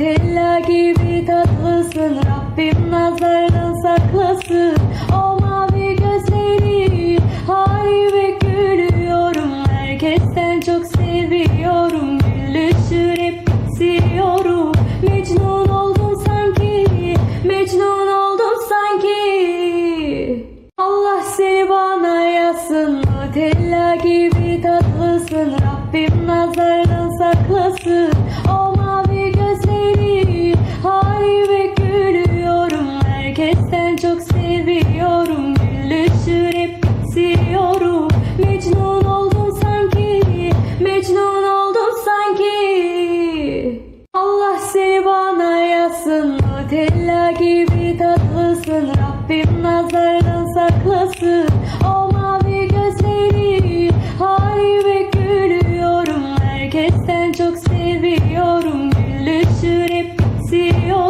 Nutella gibi tatlısın. Rabbim nazardan saklasın. O mavi gözleri Halime gülüyorum. Herkesten çok seviyorum. Gülüşür hep siliyorum Mecnun oldum sanki Mecnun oldum sanki. Allah seni bana yazsın. Nutella gibi tatlısın. Rabbim nazardan saklasın. O çok seviyorum. Gülüşür hep siliyorum Mecnun oldum sanki Mecnun oldum sanki. Allah seni bana yazsın Nutella gibi tatlısın. Rabbim nazardan saklasın